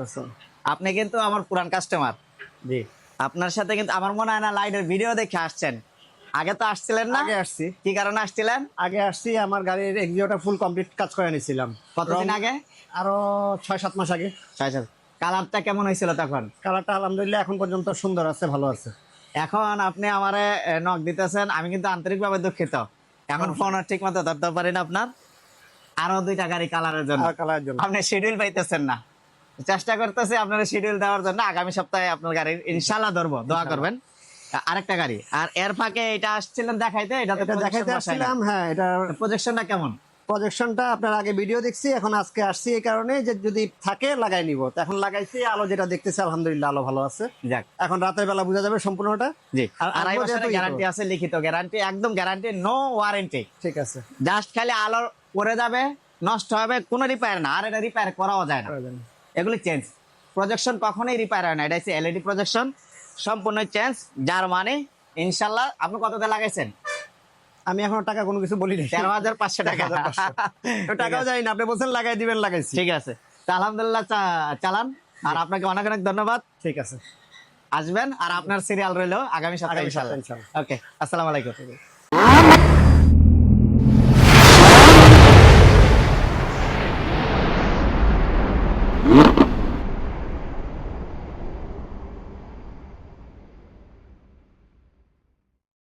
আচ্ছা। আপনি কিন্তু আমার পুরান কাস্টমার জি। আপনার সাথে কিন্তু আমার মনে হয় না লাইটের ভিডিও দেখে আসছেন। আগে তো আসছিলেন না? আগে আসছি। কি কারণে আসছিলেন? আগে আসছি আমার গাড়ির এক্সিওটা ফুল কমপ্লিট কাজ করে নিয়েছিলাম। কতদিন আগে? আরও ছয় সাত মাস আগে। কালারটা কেমন হয়েছিল তখন? কালারটা আলহামদুলিল্লাহ এখন পর্যন্ত সুন্দর আছে ভালো আছে। এখন আপনি আমারে নক দিতেছেন। আমি কিন্তু আন্তরিকভাবে দুঃখিত। এখন ফোন ঠিক মতো ধরতে পারি না আপনার। আরও দুইটা গাড়ি কালারের জন্য। আর কালারের জন্য। আপনি শিডিউল পাইতেছেন না। চেষ্টা করতেছি আপনার শিডিউল দেওয়ার জন্য। আগামী সপ্তাহে আপনার গাড়ি ইনশাল্লাহ ধরবো। দোয়া করবেন। আরেকটা গাড়ি। আর এর ফাঁকে এটা আসছিলেন দেখাইতে? এটা এটা দেখাইতে আসছিলাম হ্যাঁ এটা প্রজেকশনটা কেমন? প্রজেকশনটা আপনার আগে ভিডিও দেখছি এখন আজকে আসছি এই কারণে যে যদি থাকে লাগাই নিব। এখন লাগাইছি আলো যেটা দেখতেছি আলহামদুলিল্লাহ আলো ভালো আছে। যাক। এখন রাতের বেলা বোঝা যাবে সম্পূর্ণটা। জি। আর- আড়াই বছরের গ্যারান্টি আছে লিখিত গ্যারান্টি একদম গ্যারান্টি নো ওয়ারেন্টি ঠিক আছে। জাস্ট খালি আলো পড়ে যাবে নষ্ট হবে কোনো রিপেয়ার না আর এটা রিপেয়ার করাও যায় না। এগুলি চেঞ্জ প্রজেকশন কখনোই রিপেয়ার হয় না এটা হচ্ছে এলইডি প্রজেকশন সম্পূর্ণ চেঞ্জ যার মানে ইনশাল্লাহ আপনি কততে লাগাইছেন? আমি এখন টাকা কোনো কিছু বলি তেরো হাজার পাঁচশো টাকা। টাকাও যাই না আপনি বলছেন লাগাই দিবেন লাগাইছি। ঠিক আছে। তা আলহামদুলিল্লাহ চালান। আর আপনাকে অনেক অনেক ধন্যবাদ। ঠিক আছে। আসবেন আর আপনার সিরিয়াল রইল আগামী সপ্তাহে ইনশাল্লাহ। ওকে আসসালামু আলাইকুম।